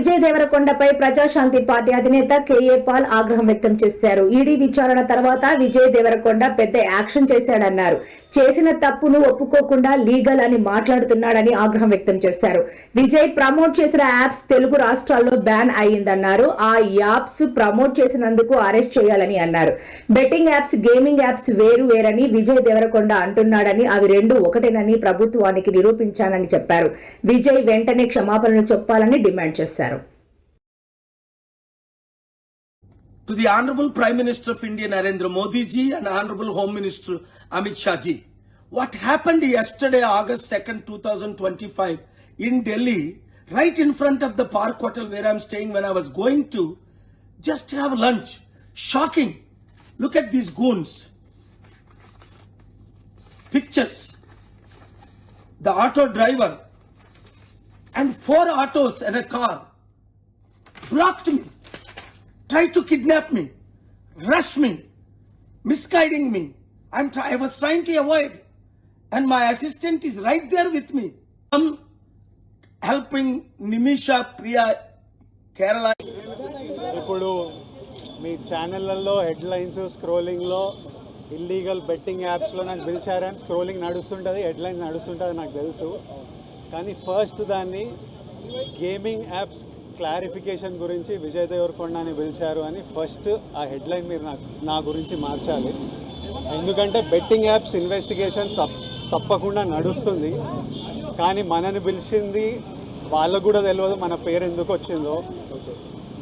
విజయ్ దేవరకొండపై ప్రజాశాంతి పార్టీ అధినేత కేఏ పాల్ ఆగ్రహం వ్యక్తం చేశారు. ఈడీ విచారణ తర్వాత విజయ్ దేవరకొండ పెద్ద యాక్షన్ చేశాడన్నారు. చేసిన తప్పును ఒప్పుకోకుండా లీగల్ అని మాట్లాడుతున్నాడని ఆగ్రహం వ్యక్తం చేశారు. విజయ్ ప్రమోట్ చేసిన యాప్స్ తెలుగు రాష్ట్రాల్లో బ్యాన్ అయ్యిందన్నారు. ఆ యాప్స్ ప్రమోట్ చేసినందుకు అరెస్ట్ చేయాలని అన్నారు. బెట్టింగ్ యాప్స్ గేమింగ్ యాప్స్ వేరు వేరని విజయ్ దేవరకొండ అంటున్నాడని అవి రెండు ఒకటేనని ప్రభుత్వానికి నిరూపించానని చెప్పారు. విజయ్ వెంటనే క్షమాపణలు చెప్పాలని డిమాండ్ చేశారు. To the Honorable Prime Minister of India Narendra Modi ji and Honorable Home Minister Amit Shah ji. What happened yesterday, August 2nd, 2025, in Delhi, right in front of the Park Hotel where I'm staying when I was going to just have lunch. Shocking. Look at these goons. Pictures. The auto driver and four autos and a car blocked me try to kidnap me rush me misguiding me I'm I was trying to avoid and my assistant is right there with me helping Nimisha Priya Kerala ఇప్పుడు మీ ఛానళ్ళల్లో headlines స్క్రోలింగ్లో illegal betting యాప్స్లో నాకు పిలిచారని scrolling నడుస్తుంటుంది headlines నడుస్తుంటుంది నాకు తెలుసు కానీ first దాన్ని గేమింగ్ యాప్స్ క్లారిఫికేషన్ గురించి విజయ్ దేవరకొండని పిలిచారు అని ఫస్ట్ ఆ హెడ్లైన్ మీరు నాకు నా గురించి మార్చాలి. ఎందుకంటే బెట్టింగ్ యాప్స్ ఇన్వెస్టిగేషన్ తప్పకుండా నడుస్తుంది. కానీ మనని పిలిచింది వాళ్ళకు కూడా తెలియదు మన పేరు ఎందుకు వచ్చిందో.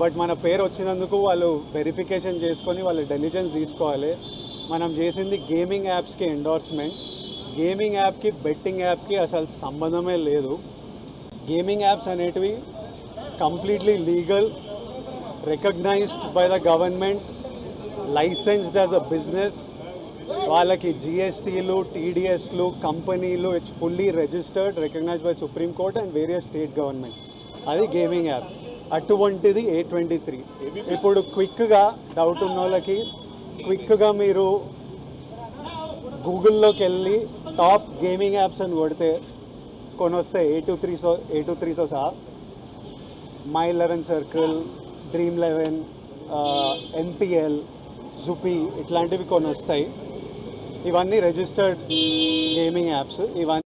బట్ మన పేరు వచ్చినందుకు వాళ్ళు వెరిఫికేషన్ చేసుకొని వాళ్ళు డెలిజెన్స్ తీసుకోవాలి. మనం చేసింది గేమింగ్ యాప్స్కి ఎండోర్స్మెంట్ గేమింగ్ యాప్కి బెట్టింగ్ యాప్కి అసలు సంబంధమే లేదు. గేమింగ్ యాప్స్ అనేటివి completely legal recognized by the government licensed as a business వాళ్ళకి జిఎస్టీలు టీడీఎస్లు కంపెనీలు it's fully registered recognized by supreme court and various state governments అది గేమింగ్ యాప్ అటువంటిది ఏ ట్వంటీ త్రీ ఇప్పుడు క్విక్గా డౌట్ ఉన్న వాళ్ళకి క్విక్గా మీరు గూగుల్లోకి వెళ్ళి టాప్ గేమింగ్ యాప్స్ అని కొడితే కొనొస్తే A two three so A two త్రీతో సహా my eleven circle dream eleven NPL Zupee ఇట్లాంటివి కొన్ని వస్తాయి ఇవన్నీ రిజిస్టర్డ్ గేమింగ్ యాప్స్ ఇవన్నీ